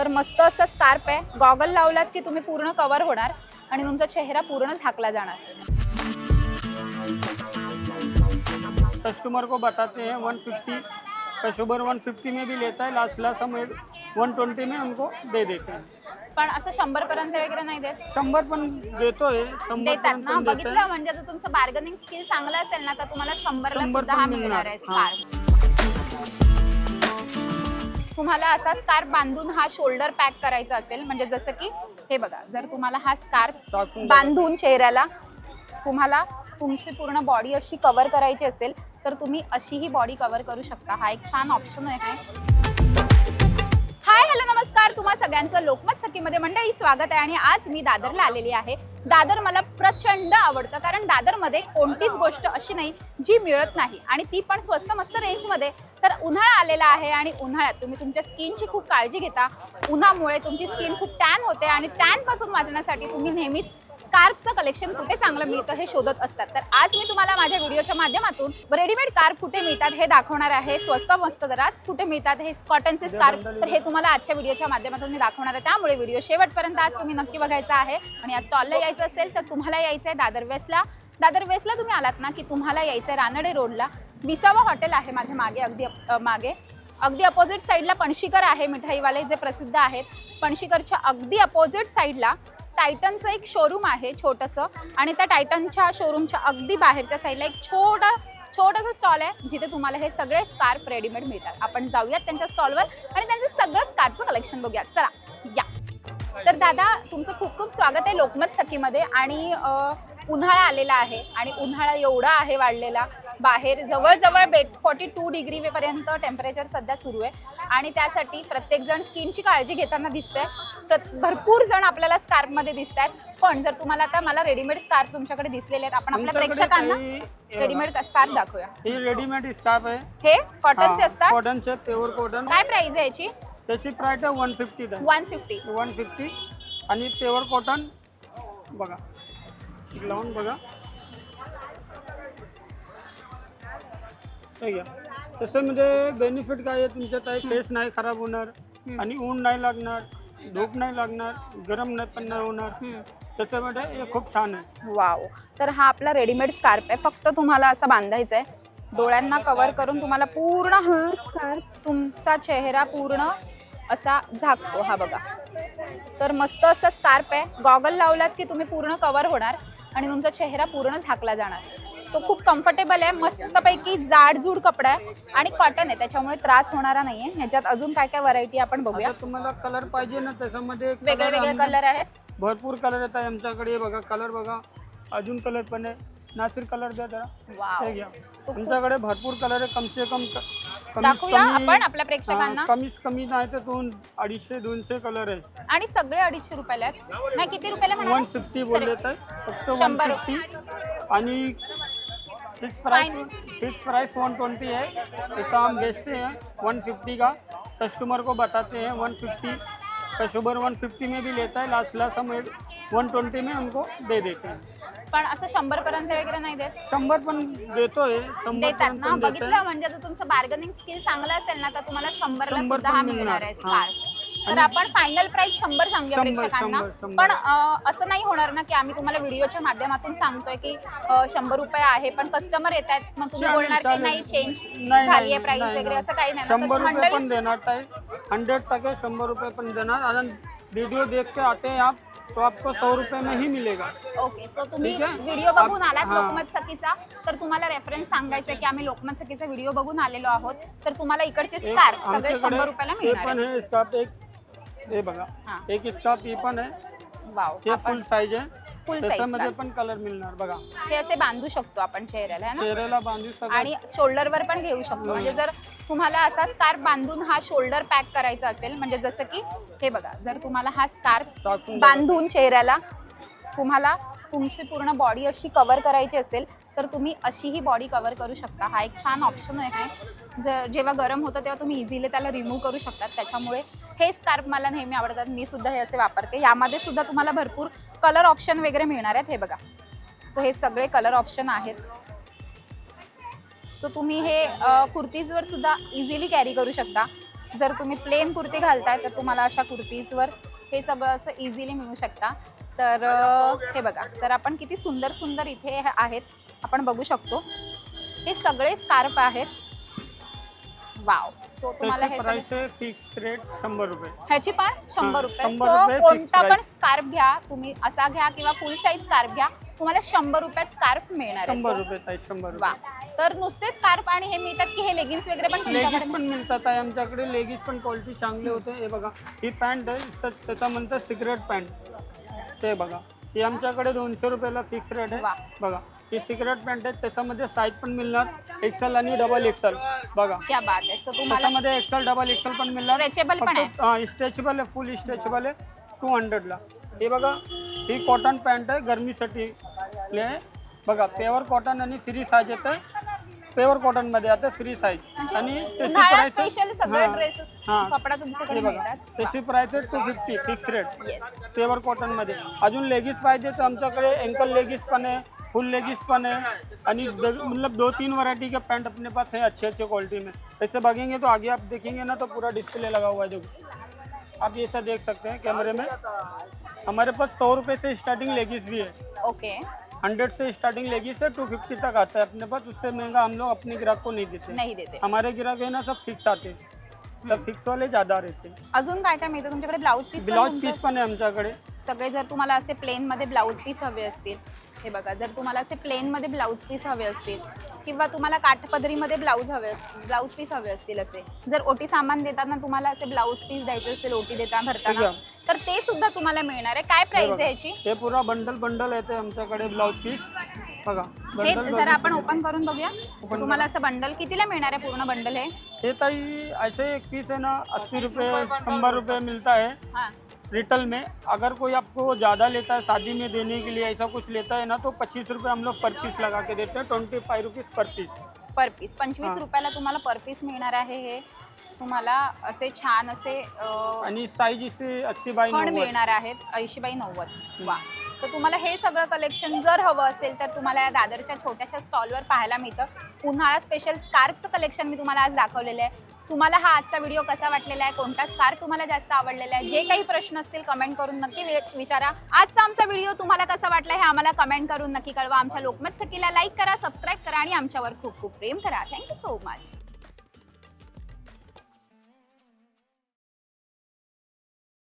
तर मस्त असं स्कार्प आहे. गॉगल लावलात की तुम्ही पूर्ण कव्हर होणार आणि तुमचा चेहरा पूर्ण झाकला जाणार. कस्टमर को बताते हैं 150 कस्टमर 150 में भी लेता है. लास्ट लास्ट हम 120 में उनको दे देते हैं. पण असं शंभर पर्यंत वगैरे नाही देत. शंभर पण देतोय देतात ना? बघितलं. म्हणजे तुमचं बार्गनिंग स्किल चांगलं असेल ना तर तुम्हाला शंभरला शंभर सुद्धा हा मिळणार. आहे. स्कार्फ तुम्हाला असा स्कार्फ बांधून हा शोल्डर पॅक करायचा असेल म्हणजे जसं की हे बघा जर तुम्हाला हा स्कार्फ. बांधून चेहऱ्याला तुम्हाला तुमची पूर्ण बॉडी अशी कव्हर करायची असेल तर तुम्ही अशीही बॉडी कव्हर करू शकता. हा एक छान ऑप्शन आहे. हाय हॅलो नमस्कार. तुम्हा सगळ्यांचं लोकमत सखीमध्ये मंडळी स्वागत आहे आणि आज मी दादरला आलेली आहे. दादर मला प्रचंड आवडतं. कारण दादरमध्ये कोणतीच गोष्ट अशी नाही जी मिळत नाही. आणि ती पण स्वस्त मस्त रेंजमध्ये. तर उन्हाळा आलेला आहे आणि उन्हाळ्यात तुम्ही तुमच्या स्किनची खूप काळजी घेता. उन्हामुळे तुमची स्किन खूप टॅन होते आणि टॅनपासून वाचण्यासाठी तुम्ही नेहमीच स्कार्फचं कलेक्शन कुठे चांगलं मिळतं हे शोधत असतात. तर आज मी तुम्हाला माझ्या व्हिडिओच्या माध्यमातून रेडीमेड स्कार्फ कुठे मिळतात हे दाखवणार आहे. स्वस्त मस्त दरात कुठे मिळतात हे कॉटनचे स्कार्फ तर हे तुम्हाला आजच्या व्हिडिओच्या माध्यमातून मी दाखवणार आहे. त्यामुळे व्हिडिओ शेवटपर्यंत आज तुम्ही नक्की बघायचा आहे. आणि आज स्टॉलला यायचं असेल तर तुम्हाला यायचं आहे दादर वेस्टला. दादर वेस्टला तुम्ही आलात ना की तुम्हाला यायचं आहे रानडे रोडला. विसावा हॉटेल आहे माझ्या मागे अगदी मागे. अगदी अपोजिट साईडला पणशीकर आहे मिठाईवाले जे प्रसिद्ध आहेत. पणशीकरच्या अगदी अपोजिट साईडला टायटनचं एक शोरूम आहे छोटंसं. आणि त्या टायटनच्या शोरूमच्या अगदी बाहेरच्या साईडला एक छोटा छोटंसं स्टॉल आहे जिथे तुम्हाला हे सगळे स्कार्फ रेडीमेड मिळतात. आपण जाऊयात त्यांच्या स्टॉलवर आणि त्यांचं सगळं स्कार्फचं कलेक्शन बघूयात. चला या. तर दादा तुमचं खूप खूप स्वागत आहे लोकमत सखीमध्ये. आणि उन्हाळा आलेला आहे आणि उन्हाळा एवढा आहे वाढलेला. बाहेर जवळजवळ बेट फॉर्टी टू डिग्री पर्यंत टेम्परेचर सध्या सुरू आहे. आणि त्यासाठी प्रत्येक जण स्किनची काळजी घेताना दिसतंय. प्रत- भरपूर जण आपल्याला स्कार्फमध्ये दिसत आहेत पण जर तुम्हाला आता मला रेडीमेड स्कार्फ तुमच्याकडे दिसलेले आहेत आपण आपल्या प्रेक्षकांना. रेडीमेड स्कार्फ दाखवूया. हे रेडीमेड स्टाफ आहे हे कॉटनचे असतात. कॉटनचे प्युअर कॉटन काय प्राइस आहे याची? त्याची प्राइस आहे one fifty one fifty one fifty आणि प्युअर कॉटन बघा. लावून बघा. घ्या तसं म्हणजे बेनिफिट काय आहे? तुमच्या काही फेस नाही खराब होणार आणि ऊन नाही लागणार धूप नाही लागणार गरम नाही पण नाही होणार. त्याच्यामध्ये हे खूप छान आहे. वाव. तर हा आपला रेडीमेड स्कार्फ आहे. फक्त तुम्हाला असा बांधायचा आहे. डोळ्यांना कव्हर करून तुम्हाला पूर्ण हा स्कार्फ तुमचा चेहरा पूर्ण असा झाकतो. हा बघा. तर मस्त असा स्कार्फ आहे. गॉगल लावलात की तुम्ही पूर्ण कव्हर होणार आणि तुमचा चेहरा पूर्ण झाकला जाणार. सो खूप कम्फर्टेबल आहे. मस्तपैकी जाडजूड कपडा आहे आणि कॉटन आहे. त्याच्यामुळे त्रास होणारा नाहीये. ह्याच्यात अजून काय काय व्हरायटी आपण बघूया. आता तुम्हाला कलर पाहिजे ना त्याच्यामध्ये वेगळे color वेगळे आम्ही- कलर आहेत. भरपूर कलर येतात आमच्याकडे. हे बघा कलर बघा. अजून कलर पण आहे. नॅचरल कलर द्या जरा. वाव घ्या. So, खूप- आमच्याकडे भरपूर कलर आहे. कमसे कम क- कमीत दाखवूया कमी- आपण आपल्या प्रेक्षकांना. हा, कमीत कमी नाही तर दोन अडीचशे दोनशे कलर आहे आणि सगळे अडीचशे रुपयाला आहेत. नाही किती रुपयाला वन म्हणाल फिफ्टी बोलले तर फक्त वन शंभर. फिफ्टी आणि fix price fix price one twenty है। इतना हम बेचते हैं वन फिफ्टी का। कस्टमर को बताते हैं one fifty customer one fifty में भी लेता है लास्ट लास्ट हम वन ट्वेंटी में उनको दे देते हैं। पण असं शंभर पर्यंत वगैरे नाही देत? शंभर पण देतोय शंभर देतात पर्यंत ना? पण देतोय. बघितलं म्हणजे जर तुमचं बार्गनिंग स्किल चांगलं असेल ना तर तुम्हाला शंभरला शंभर सुद्धा पण हा मिळणार. मिळणार आहे हा. स्कार्फ तर आपण फायनल प्राइस शंभर सांगूया शंभर, प्रेक्षकांना शंभर, शंभर. पण अं, असं नाही होणार ना की आम्ही तुम्हाला व्हिडिओच्या माध्यमातून सांगतोय की अं, शंभर रुपये आहे पण कस्टमर येत आहेत मग तुम्ही चालेल, बोलणार की चालेल. नाही चेंज नाही, झाली आहे नाही, प्राइस नाही, वगैरे नाही. असं काही नाही ना. तर शंभर रुपये मंडळी पण देणार ताई हंड्रेड टके शंभर रुपये पण देणार आणि वीडियो देख के आते हैं आप तो आपको सौ रुपये में ही मिलेगा ओके सो तुम्ही ठीक आहे. व्हिडिओ बघून आलात हा. लोकमत सखीचा तर तुम्हाला रेफरन्स सांगायचं की आम्ही लोकमत सखीचा व्हिडिओ बघून आलेलो आहोत तर तुम्हाला इकडचे एक स्कार्फ सगळे आमच्याकडे शंभर रुपयाला हे मिळणार पण आहे आहे इसका एक हे बघा हा. एक इसका पी पण आहे वाव हे आपण फुल साईज आहे फुल त्याच्यामध्ये साईज पण कलर मिळणार बघा. हे असे बांधू शकतो आपण चेहऱ्याला है ना? चेहऱ्याला बांधू सगळं आणि शोल्डरवर पण घेऊ शकतो. म्हणजे जर तुम्हाला असा स्कार्फ बांधून हा शोल्डर पॅक करायचा असेल म्हणजे जसं की हे बघा जर तुम्हाला हा स्कार्फ टाकून बघा. बांधून चेहऱ्याला तुम्हाला तुमची पूर्ण बॉडी अशी कव्हर करायची असेल तर तुम्ही अशीही बॉडी कव्हर करू शकता. हा एक छान ऑप्शन आहे. जर जेव्हा गरम होतं तेव्हा तुम्ही इझिली त्याला रिमूव्ह करू शकता त्याच्यामुळे हे स्कार्फ मला नेहमी आवडतात. मी सुद्धा हे असे वापरते. यामध्ये सुद्धा तुम्हाला भरपूर कलर ऑप्शन वगैरे मिळणार आहेत. हे बघा. सो हे सगळे कलर ऑप्शन आहेत. सो तुम्ही हे कुर्तीजवर सुद्धा इझिली कॅरी करू शकता. जर तुम्ही प्लेन कुर्ती घालताय तर तुम्हाला अशा कुर्तीजवर हे सगळं असं इझिली मिळू शकता. तर हे बघा. तर आपण किती सुंदर सुंदर इथे आहेत. आपण बघू शकतो. हे सगळे स्कार्फ आहेत. वाव सो तुम्हाला हे सगळे फिक्स रेट शंभर रुपये. ह्याची पण शंभर रुपये. शंभर सो कोणता पण price. स्कार्फ घ्या. तुम्ही असा घ्या किंवा फुल साईज स्कार्फ घ्या. तुम्हाला शंभर रुपयात स्कार्फ मिळणार आहे. शंभर So, रुपये ताई शंभर वा. रुपये. तर नुसते स्कार्फ आणि हे मिळतात की हे लेगिन्स वगैरे पण तुमच्याकडे लेगीज पण मिळतात? आहे आमच्याकडे लेगीज पण क्वालिटी चांगली होते. हे बघा ही पॅन्ट आहे. तर त्याचा म्हणतात सिक्रेट पॅन्ट ते बघा ही आमच्याकडे दोनशे रुपयाला फिक्स रेट वा. आहे बघा. ही सिक्रेट पॅन्ट आहे त्याच्यामध्ये साईज पण मिळणार. एक्सेल आणि डबल एक्सेल बघा. क्या बात आहे. सो तुम्हाला त्याच्यामध्ये एक्सेल डबल एक्सेल पण मिळणार. स्ट्रेचेबल पण आहे. स्ट्रेचेबल आहे फुल स्ट्रेचेबल आहे. टू हंड्रेडला हे बघा ही कॉटन पॅन्ट आहे गरमीसाठी ले. बघा प्युअर कॉटन आणि फ्री साईज येतं प्युअर कॉटनमध्ये आता फ्री साईज आणि त्याची उन्हाळ्यात price आहे- स्पेशल सगळे ड्रेसेस. कपडा तुमच्याकडे हे बघा. मिळतात. त्याची प्राइस आहे two fifty fix rate yes pure कॉटनमध्ये. अजून लेगीज पाहिजे तर आमच्याकडे एंकल लेगीज पण है फुल लेगीज पण है। द- मतलब दो तीन वैरायटी के पैंट अपने पास है अच्छे अच्छे क्वालिटी में। ऐसे भागेंगे तो आगे आप देखेंगे ना तो पूरा डिस्प्ले लगा हुआ है जो आप ये ऐसा देख सकते हैं कैमरे में। हमारे पास सौ रुपये से स्टार्टिंग लेगीज भी है। ओके हंड्रेड से स्टार्टिंग लेगीज है टू फिफ्टी तक आता है अपने पास। उससे महँगा हम लोग अपने ग्राहक को नहीं देते। नहीं देते। हमारे ग्राहक है ना सब फिक्स आते। हैं सब फिक्स वाले ज़्यादा रहते। हैं अजून काय काय मिळतं? तुमच्याकडे ब्लाऊज पीस ब्लाउज पीस पण आहे आमच्याकडे। सगळे जर तुम्हाला असे प्लेन मध्ये ब्लाऊज पीस हवे असतील हे बघा जर तुम्हाला असे प्लेन मध्ये ब्लाऊज पीस हवे असतील किंवा तुम्हाला काठपदरीमध्ये ब्लाऊज हवे ब्लाऊज पीस हवे असतील असे जर ओटी सामान देताना तुम्हाला असे ब्लाऊज पीस द्यायचे असतील ओटी देता भरताना तर ते सुद्धा तुम्हाला मिळणार आहे. काय प्राइस. आहे ह्याची हे पुरा बंडल बंडल येते आमच्याकडे ब्लाउज पीस बघा हे जरा आपण ओपन करून बघूया. तुम्हाला असं बंडल कितीला मिळणार आहे पूर्ण बंडल हे? ये ताई ऐसे एक पीस है ना अस्सी रुपये शंबर रुपये मिलता है हा. रिटल में अगर कोई आपको ज़्यादा लेता है शादी में देने के लिए ऐसा कुछ लेता है ना तो पच्चीस रुपये हम लोग पर पीस लगा के देते हैं twenty five rupees per piece per piece पंचवीस हा. रुपयाला तुम्हाला पर पीस मिळणार आहे हे. तुम्हाला असे छान असे अं, आणि साईज इथे अस्सी बाय पण नव्वद. मिळणार आहेत ऐंशी बाय नव्वद. वा. तर तुम्हाला हे सगळं कलेक्शन जर हवं असेल तर तुम्हाला या दादरच्या छोट्याशा स्टॉलवर पाहायला मिळतं. उन्हाळा स्पेशल स्कार्फचं कलेक्शन मी तुम्हाला आज दाखवलेलं आहे. तुम्हाला हा आजचा व्हिडिओ कसा वाटलेला आहे? कोणता स्कार तुम्हाला जास्त आवडलेला आहे? जे काही प्रश्न असतील कमेंट करून नक्की विचारा. आजचा आमचा व्हिडिओ तुम्हाला कसा वाटला हे आम्हाला कमेंट करून नक्की कळवा. आमच्या लोकमत सखीला लाईक करा सबस्क्राईब करा आणि आमच्यावर खूप खूप प्रेम करा. Thank you so much